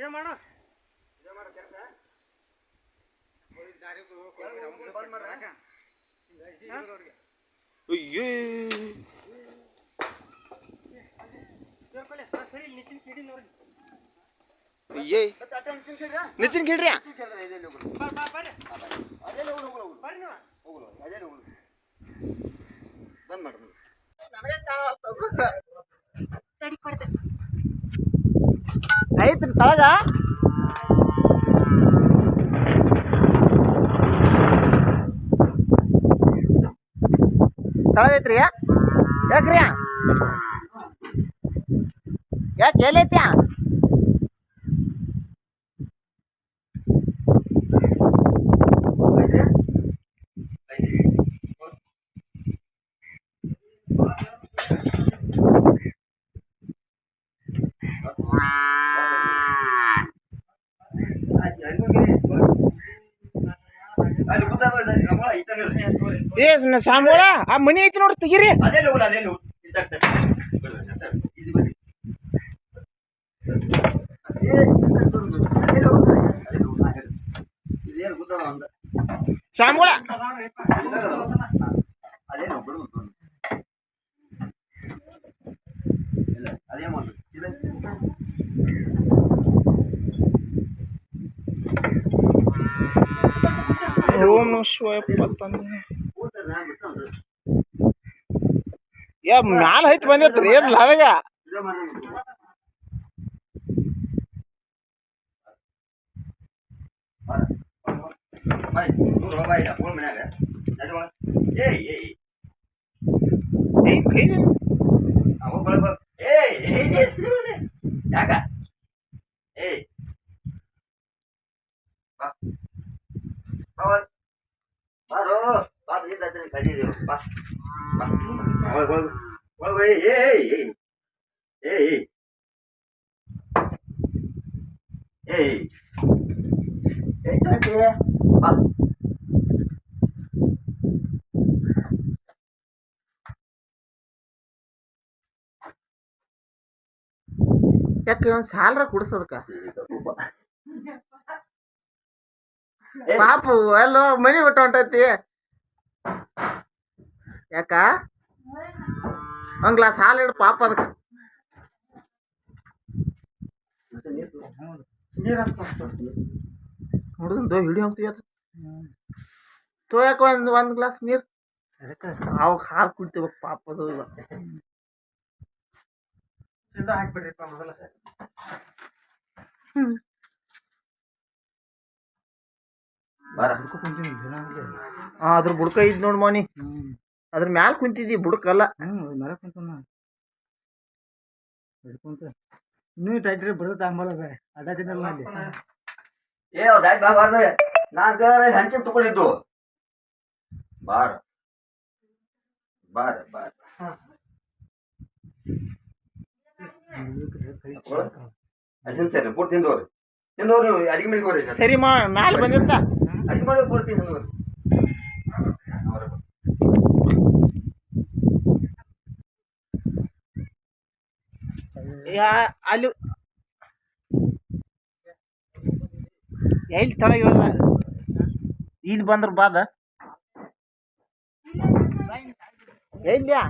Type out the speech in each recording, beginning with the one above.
Video ಮಾಡು. ಅಯ್ಯೇ. ಅಯ್ಯೇ. ನಿಚ್ಚಿನ ಕೇಳ್ರಿ ಬಂದ್ ಮಾಡ್ರಿ ಐತ್ರಿ ತಳಗ. ತಳಗ ಐತ್ರಿ? ಯಾಕ್ರಿ? ಯಾಕೆ ಎಲ್ಲೈತ್ಯಾ ಏ ಸಾಂಬೋಳ ಆ ಮನಿ ಐತಿ ನೋಡ್ರಿ ತೆಗೀರಿ ಸಾಂಬೋಳ ಓಂ ನಮ ಶಿವಾಯ ತಂದೆ ಯಾ ಮ್ಯಾಲ ಐತಿ ಬಂದೈತ್ರಿ ಏನ್ ನನಗ ಏಯ್ ಕೈ ಯಾಕ ಬಾ ಇದ್ದಾನೆ ಕಡಿದೀವಿ ಬಾ ಬಾ ಒಳಗೆ ಒಳಗೆ ಒಳಗೆ ಏಯ್ ಏಯ್ ಏಯ್ ಏಯ್ ಏಯ್ ಚಾಟಿ ಬಾ ಯಾಕೆ ಒಂದ್ ಸಾಲ್ರ ಕುಡ್ಸದಕ್ಕ ಪಾಪ ಅಲ್ಲೋ ಮನಿ ಬಿಟ್ಟು ಹೊಂಟೈತಿ ಯಾಕ? ಒಂದ್ ಗ್ಲಾಸ್ ಹಾಲು ಇಡು ಪಾಪ ಅದಕ್ಕೆ ಹುಡುಗನ್ ದೋ ಹಿಡಿ ಹೋಗ್ತೀವಿ ತೋಯಕ ಒಂದ್ ಒಂದ್ ಗ್ಲಾಸ್ ನೀರ್. ಅವಾಗ ಹಾಲು ಕುಡಿತೀವಿ ಪಾಪ ಅದು ಇವತ್ತು ಹಾಕ್ಬಿಡ್ರಿಪ್ಪ ಮೊದಲ. ಬಾರ ಹಾ ಅದ್ರ ಬುಡ್ಕ ಇದ್ ನೋಡ್ ಮೋನಿ. ಅದ್ರ ಮ್ಯಾಲ ಕುಂತಿದ್ದಿ ಬುಡಕಲ್ಲ. ಮರ ಕುಂತಾನ ಹಿಡ್ಕೊಂತ ಇನ್ನೂ ಟೈಟ್ರಿ ಬರ್ತೈತೆ ಆಂಬಲ ಅಡ್ಡಾಕಿದ್ದಲ್ಲ ಅಲ್ಲಿ. ಏ ದಾಟ್ ಬಾ ಬಾರ್ದ ನಾಲ್ಕು ಹಂಚಿನ ತಗೊಂಡಿದ್ದು. ಬಾರ. ಬಾರ ಬಾರ. ಅಲ್ಲಿಂದ ಸರಿ ಪೂರ್ತಿ ತಿಂದವ್ರಿ. ತಿಂದವ್ರು ಅಡಿಗೆ ಮಾಡಿ ಹೋರಿ ಸರಿ. ಮಾ ಮ್ಯಾಲ ಬಂದಿತ್ತ ಅಡಿಗೆ ಮಾಡಿ ಪೂರ್ತಿ ತಿಂದವ್ರಿ. ಯಾ ಅಲ್ಲಿ ಎಲ್ಲಿ ತಳಗ ಇವಾಗ ಇಲ್ಲಿ ಬಂದ್ರ ಬಾದ ಎಲ್ಲಿಯಾ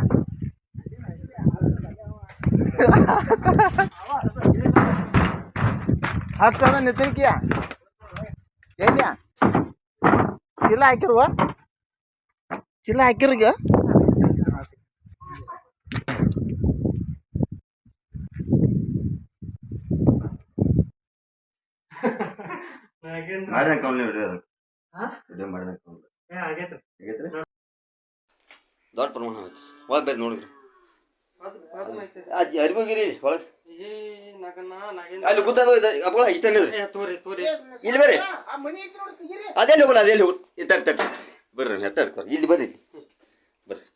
ಹತ್ತದ ನಿತಿನ್ಕಿಯ ಎಲ್ಲಿಯಾ ಚೀಲ ಹಾಕಿರುವ ಚೀಲ ಹಾಕಿರ್ಗ ಮಾಡಿದಂಗೆ ಕೌನ್ಲಿ ವಿಡಿಯೋ ಹಾ? ವಿಡಿಯೋ ಮಾಡಿದಂಗೆ ಕೌನ್ಲಿ ದೊಡ್ಡ ಪ್ರಮಾಣ ಐತಿ ಒಳಗೆ ಬೇರೆ ನೋಡಿದ್ರಿ ಅಜ್ಜಿ ಅರಿಬೋಗಿರಿ ಒಳಗೆ ಏ ನಗನ ನಾಗೇನ್ ಅಲ್ಲಿ ಕೂತಾಗ ಅಪ್ಪಳ ಇಷ್ಟೇ ಏ ತೋರಿ ತೋರಿ ಇಲ್ಲಿ ಬರ್ರಿ ಆ ಮನಿ ಐತಿ ನೋಡಿ ತೆಗೀರಿ ಅದೇ ಹೋಗಲ್ಲ ಅದೇ ಹೋಗಿ ತಟ್ಟಿ ಬರ್ರಿ ಹಿಡ್ಕೊ ಇಲ್ಲಿ ಬರ್ರಿ. ಬರ್ರಿ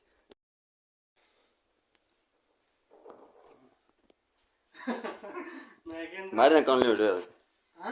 ಮಾಡಿದ ಕಾಣಲಿ ಹಾ